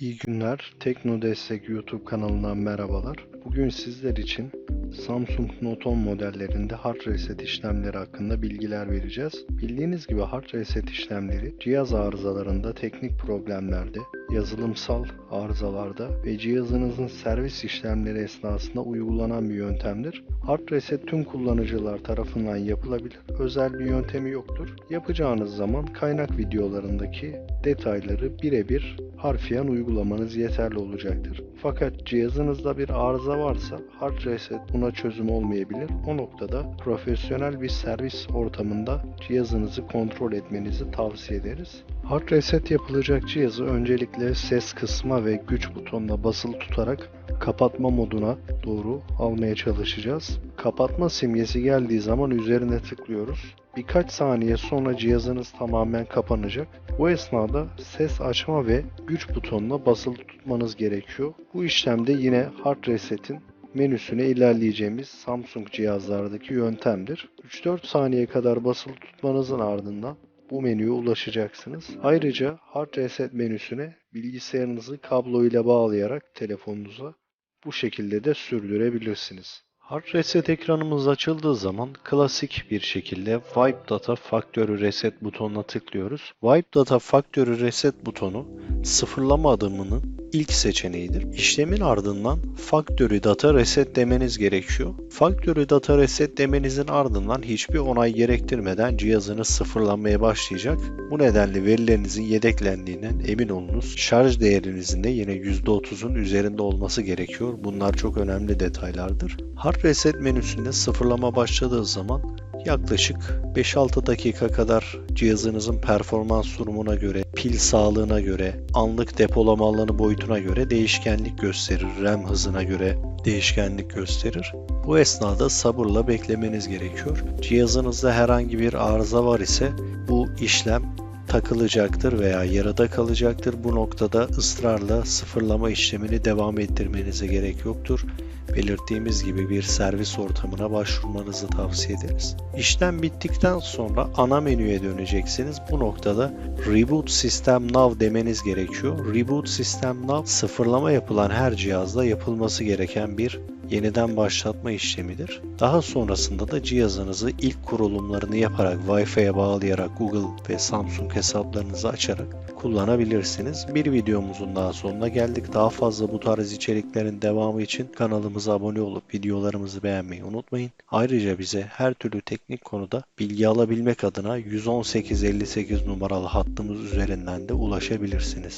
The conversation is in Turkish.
İyi günler. Tekno Destek YouTube kanalından merhabalar. Bugün sizler için Samsung Note 10 modellerinde hard reset işlemleri hakkında bilgiler vereceğiz. Bildiğiniz gibi hard reset işlemleri cihaz arızalarında, teknik problemlerde, yazılımsal arızalarda ve cihazınızın servis işlemleri esnasında uygulanan bir yöntemdir. Hard reset tüm kullanıcılar tarafından yapılabilir. Özel bir yöntemi yoktur. Yapacağınız zaman kaynak videolarındaki detayları birebir harfiyen uygulamanız yeterli olacaktır. Fakat cihazınızda bir arıza varsa hard reset buna çözüm olmayabilir. O noktada profesyonel bir servis ortamında cihazınızı kontrol etmenizi tavsiye ederiz. Hard reset yapılacak cihazı öncelikle ses kısma ve güç butonuna basılı tutarak kapatma moduna doğru almaya çalışacağız. Kapatma simgesi geldiği zaman üzerine tıklıyoruz. Birkaç saniye sonra cihazınız tamamen kapanacak. Bu esnada ses açma ve güç butonuna basılı tutmanız gerekiyor. Bu işlemde yine hard reset'in menüsüne ilerleyeceğimiz Samsung cihazlardaki yöntemdir. 3-4 saniye kadar basılı tutmanızın ardından bu menüye ulaşacaksınız. Ayrıca Hard Reset menüsüne bilgisayarınızı kablo ile bağlayarak telefonunuza bu şekilde de sürdürebilirsiniz. Hard Reset ekranımız açıldığı zaman klasik bir şekilde Wipe Data Factory Reset butonuna tıklıyoruz. Wipe Data Factory Reset butonu sıfırlama adımının ilk seçeneğidir. İşlemin ardından Factory Data Reset demeniz gerekiyor. Factory Data Reset demenizin ardından hiçbir onay gerektirmeden cihazınız sıfırlanmaya başlayacak. Bu nedenle verilerinizin yedeklendiğinden emin olunuz. Şarj değerinizin de yine %30'un üzerinde olması gerekiyor. Bunlar çok önemli detaylardır. Hard Reset menüsünde sıfırlama başladığı zaman yaklaşık 5-6 dakika kadar cihazınızın performans durumuna göre, pil sağlığına göre, anlık depolama alanı boyutuna göre değişkenlik gösterir. RAM hızına göre değişkenlik gösterir. Bu esnada sabırla beklemeniz gerekiyor. Cihazınızda herhangi bir arıza var ise bu işlem takılacaktır veya yarıda kalacaktır. Bu noktada ısrarla sıfırlama işlemini devam ettirmenize gerek yoktur. Belirttiğimiz gibi bir servis ortamına başvurmanızı tavsiye ederiz. İşlem bittikten sonra ana menüye döneceksiniz. Bu noktada Reboot System Now demeniz gerekiyor. Reboot System Now sıfırlama yapılan her cihazda yapılması gereken bir yeniden başlatma işlemidir. Daha sonrasında da cihazınızı ilk kurulumlarını yaparak Wi-Fi'ye bağlayarak Google ve Samsung hesaplarınızı açarak kullanabilirsiniz. Bir videomuzun daha sonuna geldik. Daha fazla bu tarz içeriklerin devamı için kanalımıza abone olup videolarımızı beğenmeyi unutmayın. Ayrıca bize her türlü teknik konuda bilgi alabilmek adına 11858 numaralı hattımız üzerinden de ulaşabilirsiniz.